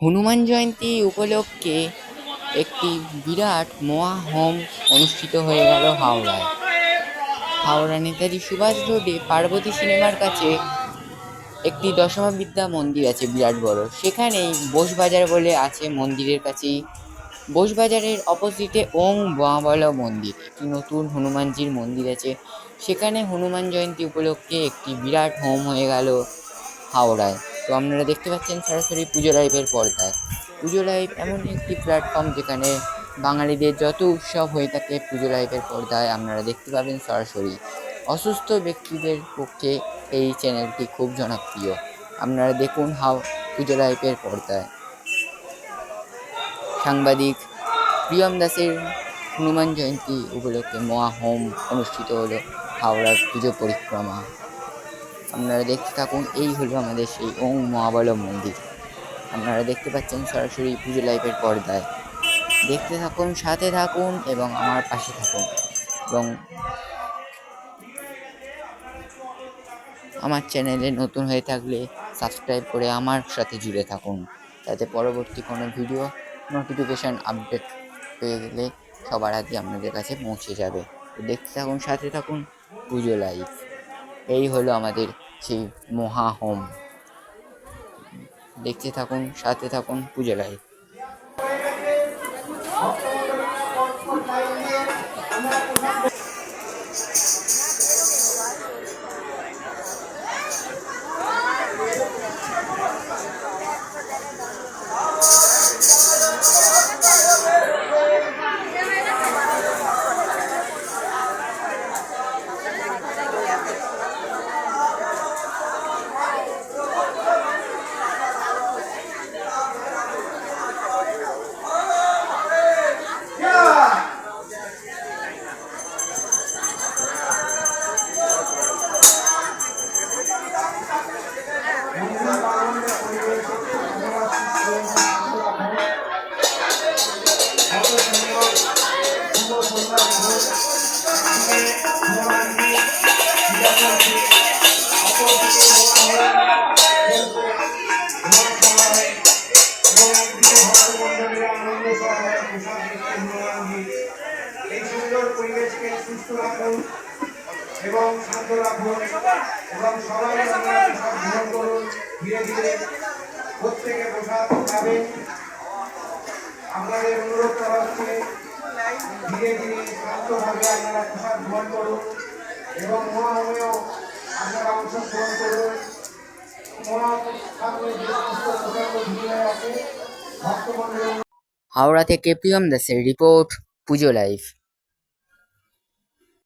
হনুমান জয়ন্তী উপলক্ষে একটি বিরাট মহাহোম অনুষ্ঠিত হয়ে গেল হাওড়ায়। হাওড়া নেতাজি সুভাষ রোডে পার্বতী সিনেমার কাছে একটি দশমা বিদ্যা মন্দির আছে বিরাট বড়। সেখানেই বোসবাজার বলে আছে মন্দিরের কাছেই। বোসবাজারের অপোজিটে ওং মহাবল মন্দির, একটি নতুন হনুমানজির মন্দির আছে। সেখানে হনুমান জয়ন্তী উপলক্ষে একটি বিরাট হোম হয়ে গেল হাওড়ায়। তো আপনারা দেখতে পাচ্ছেন সরাসরি পুজো লাইভের পর্দায়। পুজো লাইভ এমন একটি প্ল্যাটফর্ম যেখানে বাঙালিদের যত উৎসব হয়ে থাকে পুজো লাইভের পর্দায় আপনারা দেখতে পাবেন সরাসরি। অসুস্থ ব্যক্তিদের পক্ষে এই চ্যানেলটি খুব জনপ্রিয়। আপনারা দেখুন হাও পুজো লাইভের পর্দায়। সাংবাদিক প্রিয়ম দাসের হনুমান জয়ন্তী উপলক্ষে মহাহোম অনুষ্ঠিত হলো হাওড়ার পুজো পরিক্রমা। আপনারা দেখতে থাকুন, এই হলো আমাদের সেই ওং মহাবল মন্দির। আপনারা দেখতে পাচ্ছেন সরাসরি পুজো লাইভের পর্দায়। দেখতে থাকুন, সাথে থাকুন এবং আমার পাশে থাকুন। এবং আমার চ্যানেলে নতুন হয়ে থাকলে সাবস্ক্রাইব করে আমার সাথে জুড়ে থাকুন। যাতে পরবর্তী কোনো ভিডিও নোটিফিকেশান আপডেট পেয়ে গেলে সবার আগে আপনাদের কাছে পৌঁছে যাবে। দেখতে থাকুন, সাথে থাকুন, পুজো লাইভ এই হলো আমাদের মহা হোম। দেখতে থাকুন সাথে থাকুন পুজো লাইভ সুস্থ রাখুন এবং শান্ত রাখুন এবং সবাই গ্রহণ করুন ধীরে ধীরে প্রত্যেকে প্রসাদ পাবেন আপনাদের অনুরোধ করা হচ্ছে ধীরে ধীরে শান্তভাবে আপনারা প্রসাদ গ্রহণ করুন এবং আপনারা অংশগ্রহণ করুন হাওড়া থেকে প্রিয়ম দাসের রিপোর্ট পুজো লাইভ।